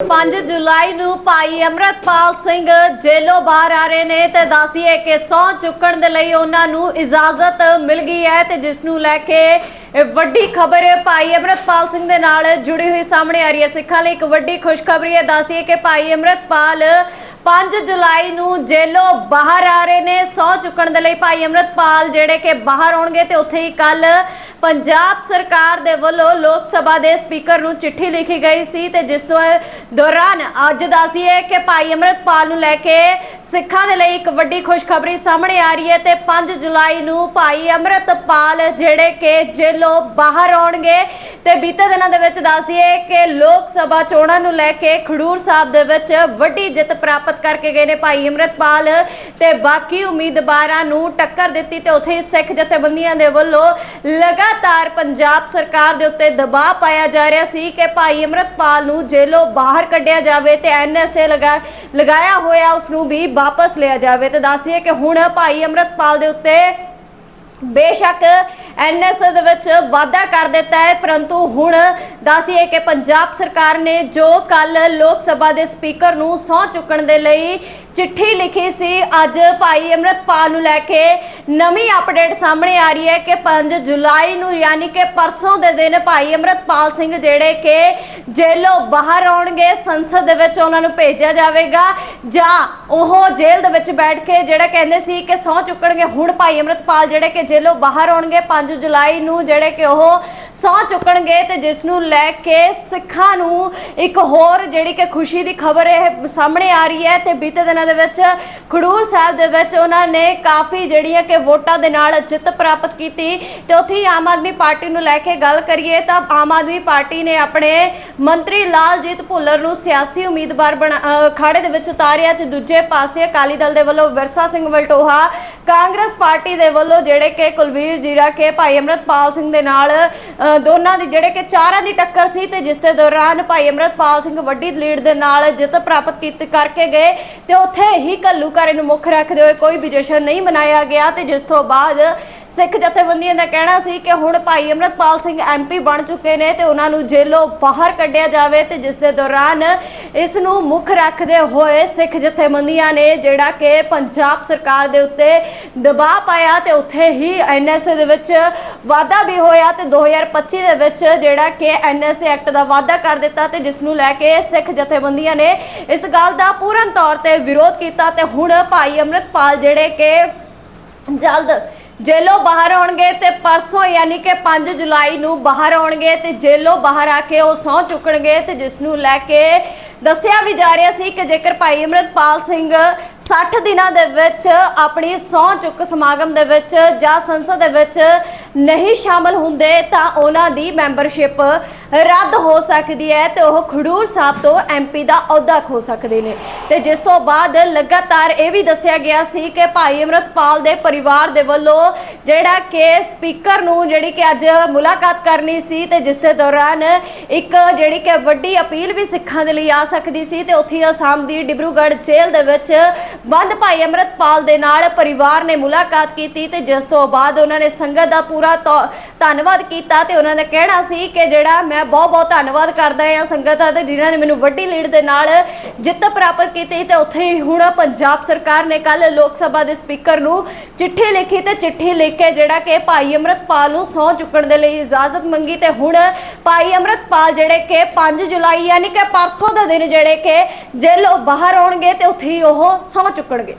5 ਜੁਲਾਈ ਨੂੰ ਭਾਈ ਅਮਰਤਪਾਲ ਸਿੰਘ ਜੇਲੋਂ ਬਾਹਰ ਆ ਰਹੇ ਨੇ ਤੇ ਦੱਸਦੀਏ ਕਿ ਸਹੁੰ ਚੁੱਕਣ ਦੇ ਲਈ ਉਹਨਾਂ ਨੂੰ ਇਜਾਜ਼ਤ ਮਿਲ ਗਈ ਹੈ ਤੇ ਜਿਸ ਨੂੰ ਲੈ ਕੇ ਵੱਡੀ ਖਬਰ ਭਾਈ ਅਮਰਤਪਾਲ ਸਿੰਘ ਦੇ ਨਾਲ ਜੁੜੀ ਹੋਈ ਸਾਹਮਣੇ ਆ ਰਹੀ ਹੈ। ਸਿੱਖਾਂ ਲਈ ਇੱਕ ਵੱਡੀ ਖੁਸ਼ਖਬਰੀ ਹੈ। ਦੱਸਦੀਏ ਕਿ ਭਾਈ ਅਮਰਤਪਾਲ 5 ਜੁਲਾਈ ਨੂੰ ਜੇਲੋਂ ਬਾਹਰ ਆ ਰਹੇ ਨੇ। ਸਹੁੰ ਚੁੱਕਣ ਦੇ ਲਈ ਭਾਈ ਅਮਰਤਪਾਲ ਜਿਹੜੇ ਕਿ ਬਾਹਰ ਆਉਣਗੇ ਤੇ ਉੱਥੇ ਹੀ ਕੱਲ ਪੰਜਾਬ ਸਰਕਾਰ ਦੇ ਵੱਲੋਂ ਲੋਕ ਸਭਾ ਦੇ ਸਪੀਕਰ ਨੂੰ ਚਿੱਠੀ ਲਿਖੀ ਗਈ ਸੀ ਤੇ ਜਿਸ ਤੋਂ ਦੌਰਾਨ ਅੱਜ ਦੱਸਦੀ ਹੈ ਕਿ ਭਾਈ ਅਮਰਤਪਾਲ ਨੂੰ ਲੈ ਕੇ ਸਿੱਖਾਂ ਦੇ ਲਈ ਇੱਕ ਵੱਡੀ ਖੁਸ਼ਖਬਰੀ ਸਾਹਮਣੇ ਆ ਰਹੀ ਹੈ ਤੇ 5 ਜੁਲਾਈ ਨੂੰ ਭਾਈ ਅਮਰਤਪਾਲ ਜਿਹੜੇ ਕਿ ਜੇਲੋਂ ਬਾਹਰ ਆਉਣਗੇ ਤੇ ਬੀਤੇ ਦਿਨਾਂ ਦੇ ਵਿੱਚ ਦੱਸਦੀਏ ਕਿ ਲੋਕ ਸਭਾ ਚੋਣਾਂ ਨੂੰ ਲੈ ਕੇ ਖਡੂਰ ਸਾਹਿਬ ਦੇ ਵਿੱਚ ਵੱਡੀ ਜਿੱਤ ਪ੍ਰਾਪਤ ਕਰਕੇ ਗਏ ਨੇ ਭਾਈ ਅਮਰਤਪਾਲ ਤੇ ਬਾਕੀ ਉਮੀਦਵਾਰਾਂ ਨੂੰ ਟੱਕਰ ਦਿੱਤੀ ਤੇ ਉੱਥੇ ਸਿੱਖ ਜਥੇਬੰਦੀਆਂ ਦੇ ਵੱਲੋਂ ਲਗਾਤਾਰ ਪੰਜਾਬ ਸਰਕਾਰ ਦੇ ਉੱਤੇ ਦਬਾਅ ਪਾਇਆ ਜਾ ਰਿਹਾ ਸੀ ਕਿ ਭਾਈ ਅਮਰਤਪਾਲ ਨੂੰ ਜੇਲੋਂ ਬਾਹਰ ਕੱਢਿਆ ਜਾਵੇ ਤੇ ਐਨਐਸਏ ਲਗਾ, ਲਗਾਇਆ ਹੋਇਆ ਉਸ ਨੂੰ ਵੀ ਵਾਪਸ ਲਿਆ ਜਾਵੇ ਤੇ ਦੱਸ ਦਈਏ ਕਿ ਹੁਣ ਭਾਈ ਅਮਰਤਪਾਲ ਦੇ ਉੱਤੇ ਬੇਸ਼ੱਕ ਐਨਐਸਏ ਦੇ ਵਿੱਚ ਵਾਅਦਾ ਕਰ ਦਿੱਤਾ ਹੈ, ਪਰੰਤੂ ਹੁਣ ਦੱਸਦੀਏ ਕਿ ਪੰਜਾਬ ਸਰਕਾਰ ਨੇ ਜੋ ਕੱਲ ਲੋਕ ਸਭਾ ਦੇ ਸਪੀਕਰ ਨੂੰ ਸਹੁੰ ਚੁੱਕਣ ਦੇ ਲਈ ਚਿੱਠੀ ਲਿਖੀ ਸੀ, ਅੱਜ ਭਾਈ ਅਮਰਤਪਾਲ ਨੂੰ ਲੈ ਕੇ ਨਵੀਂ ਅਪਡੇਟ ਸਾਹਮਣੇ ਆ ਰਹੀ ਹੈ ਕਿ 5 ਜੁਲਾਈ ਨੂੰ ਯਾਨੀ ਕਿ ਪਰਸੋਂ ਦੇ ਦਿਨ ਭਾਈ ਅਮਰਤਪਾਲ ਸਿੰਘ ਜਿਹੜੇ ਕਿ ਜੇਲੋਂ ਬਾਹਰ ਆਉਣਗੇ, ਸੰਸਦ ਦੇ ਵਿੱਚ ਉਹਨਾਂ ਨੂੰ ਭੇਜਿਆ ਜਾਵੇਗਾ ਜਾਂ ਉਹ ਜੇਲ੍ਹ ਦੇ ਵਿੱਚ ਬੈਠ ਕੇ ਜਿਹੜਾ ਕਹਿੰਦੇ ਸੀ ਕਿ ਸਹੁੰ ਚੁੱਕਣਗੇ। ਹੁਣ ਭਾਈ ਅਮਰਤਪਾਲ ਜਿਹੜੇ ਕਿ ਜੇਲੋਂ ਬਾਹਰ ਆਉਣਗੇ 5 ਜੁਲਾਈ ਨੂੰ ਜਿਹੜੇ ਕਿ ਉਹ ਸਹੁੰ ਚੁੱਕਣਗੇ ਤੇ ਜਿਸ ਨੂੰ ਲੈ ਕੇ ਸਿੱਖਾਂ ਨੂੰ ਇੱਕ ਹੋਰ ਜਿਹੜੀ ਕਿ ਖੁਸ਼ੀ ਦੀ ਖਬਰ ਇਹ ਸਾਹਮਣੇ ਆ ਰਹੀ ਹੈ ਤੇ ਬੀਤੇ ਦਿਨਾਂ ਦੇ ਵਿੱਚ ਖਡੂਰ ਸਾਹਿਬ ਦੇ ਵਿੱਚ ਉਹਨਾਂ ਨੇ ਕਾਫੀ ਜਿਹੜੀਆਂ ਕਿ ਵੋਟਾਂ ਦੇ ਨਾਲ ਜਿੱਤ ਪ੍ਰਾਪਤ ਕੀਤੀ ਤੇ ਉੱਥੇ ਹੀ ਆਮ ਆਦਮੀ ਪਾਰਟੀ ਨੂੰ ਲੈ ਕੇ ਗੱਲ ਕਰੀਏ ਤਾਂ ਆਮ ਆਦਮੀ ਪਾਰਟੀ ਨੇ ਆਪਣੇ ਮੰਤਰੀ ਲਾਲਜੀਤ ਭੁੱਲਰ ਨੂੰ ਸਿਆਸੀ ਉਮੀਦਵਾਰ ਬਣਾ- ਅਖਾੜੇ ਦੇ ਵਿੱਚ ਉਤਾਰਿਆ ਤੇ ਦੂਜੇ ਪਾਸੇ ਅਕਾਲੀ ਦਲ ਦੇ ਵੱਲੋਂ ਵਿਰਸਾ ਸਿੰਘ ਵਲਟੋਹਾ, ਕਾਂਗਰਸ ਪਾਰਟੀ ਦੇ ਵੱਲੋਂ ਜਿਹੜੇ ਕਿ ਕੁਲਵੀਰ ਜੀਰਾ ਕੇ, ਭਾਈ ਅਮਰਤਪਾਲ ਸਿੰਘ ਦੇ ਨਾਲ ਅਹ ਦੋਨਾਂ ਦੀ ਜਿਹੜੇ ਕਿ ਚਾਰਾਂ ਦੀ ਟੱਕਰ ਸੀ ਤੇ ਜਿਸ ਦੇ ਦੌਰਾਨ ਭਾਈ ਅਮਰਤਪਾਲ ਸਿੰਘ ਵੱਡੀ ਲੀਡ ਦੇ ਨਾਲ ਜਿੱਤ ਪ੍ਰਾਪਤ ਕੀਤੀ ਕਰਕੇ ਗਏ ਤੇ ਉੱਥੇ ਹੀ ਘੱਲੂਘਾਰੇ ਨੂੰ ਮੁੱਖ ਰੱਖਦੇ ਹੋਏ ਕੋਈ ਵੀ ਜਸ਼ਨ ਨਹੀਂ ਮਨਾਇਆ ਗਿਆ ਤੇ ਜਿਸ ਤੋਂ ਬਾਅਦ ਸਿੱਖ ਜਥੇਬੰਦੀਆਂ ਦਾ ਕਹਿਣਾ ਸੀ ਕਿ ਹੁਣ ਭਾਈ ਅਮਰਤਪਾਲ ਸਿੰਘ ਐਮਪੀ ਬਣ ਚੁੱਕੇ ਨੇ ਤੇ ਉਹਨਾਂ ਨੂੰ ਜੇਲੋਂ ਬਾਹਰ ਕੱਢਿਆ ਜਾਵੇ ਤੇ ਜਿਸ ਦੇ ਦੌਰਾਨ ਇਸ ਨੂੰ ਮੁੱਖ ਰੱਖਦੇ ਹੋਏ ਸਿੱਖ ਜਥੇਬੰਦੀਆਂ ਨੇ ਜਿਹੜਾ ਕਿ ਪੰਜਾਬ ਸਰਕਾਰ ਦੇ ਉੱਤੇ ਦਬਾਅ ਪਾਇਆ ਤੇ ਉੱਥੇ ਹੀ ਐਨਐਸਏ ਦੇ ਵਿੱਚ ਵਾਅਦਾ ਵੀ ਹੋਇਆ ਤੇ 2025 ਦੇ ਵਿੱਚ ਜਿਹੜਾ ਕਿ ਐਨਐਸਏ ਐਕਟ ਦਾ ਵਾਅਦਾ ਕਰ ਦਿੱਤਾ ਤੇ ਜਿਸ ਨੂੰ ਲੈ ਕੇ ਸਿੱਖ ਜਥੇਬੰਦੀਆਂ ਨੇ ਇਸ ਗੱਲ ਦਾ ਪੂਰਨ ਤੌਰ ਤੇ ਵਿਰੋਧ ਕੀਤਾ ਤੇ ਹੁਣ ਭਾਈ ਅਮਰਤਪਾਲ ਜਿਹੜੇ ਕਿ ਜਲਦ ਜੇਲੋਂ ਬਾਹਰ ਆਉਣਗੇ ਤੇ ਪਰਸੋਂ ਯਾਨੀ ਕਿ 5 ਜੁਲਾਈ ਨੂੰ ਬਾਹਰ ਆਉਣਗੇ ਤੇ ਜੇਲੋਂ ਬਾਹਰ ਆ ਕੇ ਉਹ ਸਹੁੰ ਚੁੱਕਣਗੇ ਤੇ ਜਿਸ ਨੂੰ ਲੈ ਕੇ ਦੱਸਿਆ ਵੀ ਜਾ ਰਿਹਾ ਸੀ ਕਿ ਜੇਕਰ ਭਾਈ ਅਮਰਤਪਾਲ ਸਿੰਘ 60 ਦਿਨਾਂ ਦੇ ਵਿੱਚ ਆਪਣੀ ਸਹੁੰ ਚੁੱਕ ਸਮਾਗਮ ਦੇ ਵਿੱਚ ਜਾਂ ਸੰਸਦ ਦੇ ਵਿੱਚ ਨਹੀਂ ਸ਼ਾਮਲ ਹੁੰਦੇ ਤਾਂ ਉਹਨਾਂ ਦੀ ਮੈਂਬਰਸ਼ਿਪ ਰੱਦ ਹੋ ਸਕਦੀ ਹੈ ਤੇ ਉਹ ਖਡੂਰ ਸਾਹਿਬ ਤੋਂ ਐਮਪੀ ਦਾ ਅਹੁਦਾ ਖੋ ਸਕਦੇ ਨੇ। ਤੇ ਜਿਸ ਤੋਂ ਬਾਅਦ ਲਗਾਤਾਰ ਇਹ ਵੀ ਦੱਸਿਆ ਗਿਆ ਸੀ ਕਿ ਭਾਈ ਅਮਰਤਪਾਲ ਦੇ ਪਰਿਵਾਰ ਦੇ ਵੱਲੋਂ ਜਿਹੜਾ ਕਿ ਸਪੀਕਰ ਨੂੰ ਜਿਹੜੀ ਕਿ ਅੱਜ ਮੁਲਾਕਾਤ ਕਰਨੀ ਸੀ ਤੇ ਜਿਸ ਦੇ ਦੌਰਾਨ ਇੱਕ ਜਿਹੜੀ ਕਿ ਵੱਡੀ ਅਪੀਲ ਵੀ ਸਿੱਖਾਂ ਦੇ ਲਈ ਆ ਸਕਦੀ ਸੀ ਤੇ ਉੱਥੇ ਅਸਾਮ ਦੀ ਡਿਬਰੂਗੜ੍ਹ ਜੇਲ੍ਹ ਦੇ ਵਿੱਚ ਬੰਦ ਭਾਈ ਅਮਰਤਪਾਲ ਦੇ ਨਾਲ ਪਰਿਵਾਰ ਨੇ ਮੁਲਾਕਾਤ ਕੀਤੀ ਤੇ ਜਿਸ ਤੋਂ ਬਾਅਦ ਉਹਨਾਂ ਨੇ ਸੰਗਤ ਦਾ ਪੂਰਾ ਤੌ- ਧੰਨਵਾਦ ਕੀਤਾ ਤੇ ਉਹਨਾਂ ਦਾ ਕਹਿਣਾ ਸੀ ਕਿ ਜਿਹੜਾ ਮੈਂ ਬਹੁਤ ਬਹੁਤ ਧੰਨਵਾਦ ਕਰਦਾ ਹਾਂ ਸੰਗਤਾਂ ਦਾ ਜਿਨ੍ਹਾਂ ਨੇ ਮੈਨੂੰ ਵੱਡੀ ਲੀਡ ਦੇ ਨਾਲ ਜਿੱਤ ਪ੍ਰਾਪਤ ਕੀਤੀ ਤੇ ਉੱਥੇ ਹੀ ਹੁਣ ਪੰਜਾਬ ਸਰਕਾਰ ਨੇ ਕੱਲ ਲੋਕ ਸਭਾ ਦੇ ਸਪੀਕਰ ਨੂੰ ਚਿੱਠੀ ਲਿਖੀ ਤੇ ਚਿੱਠੀ ਲਿਖ ਕੇ ਜਿਹੜਾ ਕਿ ਭਾਈ ਅਮਰਤਪਾਲ ਨੂੰ ਸਹੁੰ ਚੁੱਕਣ ਦੇ ਲਈ ਇਜਾਜ਼ਤ ਮੰਗੀ ਤੇ ਹੁਣ ਭਾਈ ਅਮਰਤਪਾਲ ਜਿਹੜੇ ਕਿ 5 ਜੁਲਾਈ ਯਾਨੀ ਕਿ ਪਰਸੋਂ ਦਾ ਦਿਨ ਜਿਹੜੇ ਕਿ ਜੇਲ੍ਹ ਬਾਹਰ ਆਉਣਗੇ ਤੇ ਉੱਥੇ ਹੀ ਉਹ ਸਹੁੰ ਚੁੱਕਣਗੇ।